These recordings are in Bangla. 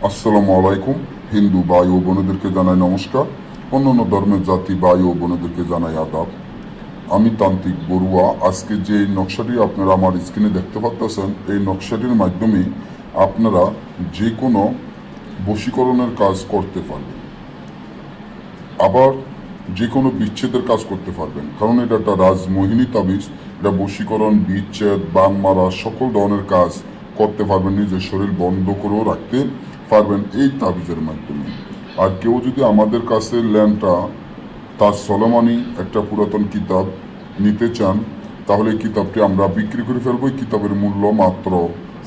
আসসালামু আলাইকুম হিন্দু ভাই ও বোনেদেরকে জানাই নমস্কার অন্যান্য ধর্মের জাতি ভাই ও বোনেদেরকে জানাই আদাব আমি তান্ত্রিক বড়ুয়া আজকে যে নকশাটি আপনারা আমার স্ক্রিনে দেখতে পাচ্ছেন এই নকশাটির মাধ্যমে আপনারা যে কোনো বশীকরণের কাজ করতে পারবেন আবার যে কোনো বিচ্ছেদের কাজ করতে পারবেন কারণ এটা একটা রাজমোহিনী তাবিজ এটা বশীকরণ বিচ্ছেদ বান মারা সকল ধরনের কাজ করতে পারবেন নিজের শরীর বন্ধ করেও রাখতে পারবেন এই তাবিজের মাধ্যমে। আর কেউ যদি আমাদের কাছে ল্যান্ডটা তার সলমানি একটা পুরাতন কিতাব নিতে চান, তাহলে কিতাবটি আমরা বিক্রি করে ফেলব। কিতাবের মূল্য মাত্র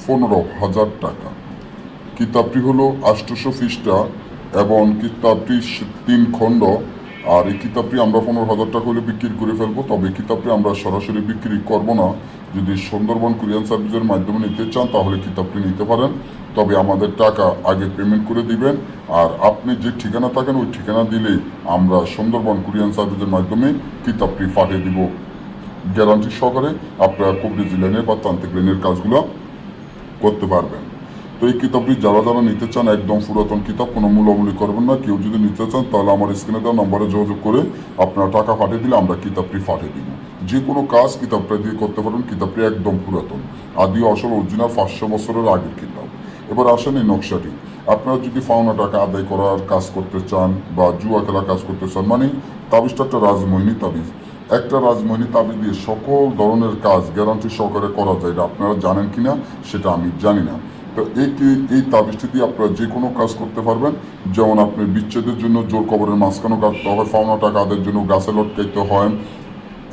পনেরো হাজার টাকা। কিতাবটি হলো আষ্টশো পৃষ্ঠা এবং কিতাবটি তিন খণ্ড। আর এই কিতাবটি আমরা পনেরো হাজার টাকা হলে বিক্রি করে ফেলব। তবে কিতাবটি আমরা সরাসরি বিক্রি করব না। যদি সুন্দরবন কুরিয়ান সার্ভিসের মাধ্যমে নিতে চান, তাহলে কিতাবটি নিতে পারেন। তবে আমাদের টাকা আগে পেমেন্ট করে দিবেন। আর আপনি যে ঠিকানা থাকেন, ওই ঠিকানা দিলেই আমরা সুন্দরবন কুরিয়ান সার্ভিসের মাধ্যমে কিতাবটি পাঠিয়ে দিব। গ্যারান্টি সহকারে আপনারা কবরিজ লেনের বা তান্ত্রিক লেনের কাজগুলো করতে পারবেন। তো এই কিতাবটি যারা যারা নিতে চান, একদম পুরাতন কিতাব, কোনো মূল্যমূল্য করবেন না। কেউ যদি নিতে চান, তাহলে আমার স্ক্রিনে দেওয়া নম্বরে যোগাযোগ করে আপনারা টাকা পাঠিয়ে দিলে আমরা কিতাবটি পাঠিয়ে দিব। যে কোনো কাজ কিতাবটা দিয়ে করতে পারবেন কিতাবটি একদম পুরাতন। আদি আসল অরিজিনাল পাঁচশো বছরের আগের কিতাব। এবার আসেন এই নকশাটি। আপনারা যদি পাওনা টাকা আদায় করার কাজ করতে চান বা জুয়া খেলা কাজ করতে চান মানে তাবিজটা একটা রাজমোহিনী তাবিজ। একটা রাজমোহিনী তাবিজ দিয়ে সকল ধরনের কাজ গ্যারান্টি সহকারে করা যায়, এটা আপনারা জানেন কি না সেটা আমি জানি না। তো এই এই তাবিজটি দিয়ে আপনারা যে কোনো কাজ করতে পারবেন। যেমন আপনি বিচ্ছেদের জন্য জোর কবরের মাঝখানেও কাটতে হয়, পাওনা টাকা আদায়ের জন্য গাছে লটকাইতে হয়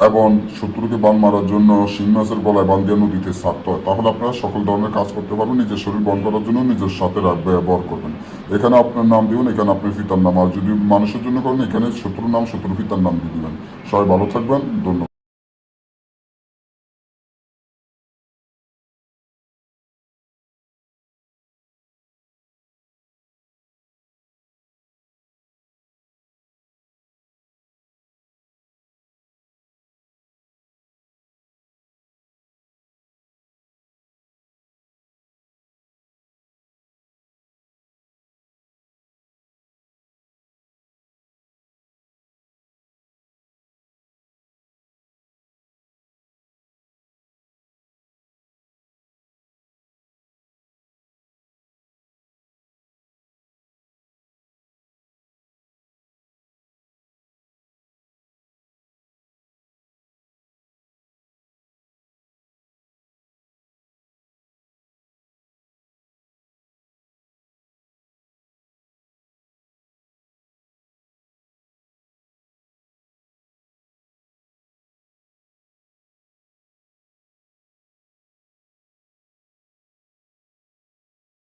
এবং শত্রুকে বান মারার জন্য সিংহাসের গলায় বান দিয়ে নদীতে ছাড়তে হয়। তাহলে আপনারা সকল ধরনের কাজ করতে পারবেন, নিজের শরীর বন করার জন্য নিজের সাথে রাখ- ব্যবহার করবেন। এখানে আপনার নাম দিবেন, এখানে আপনার পিতার নাম। আর যদি মানুষের জন্য করেন, এখানে শত্রুর নাম শত্রু পিতার নাম দিয়ে দিবেন। সবাই ভালো থাকবেন, ধন্যবাদ।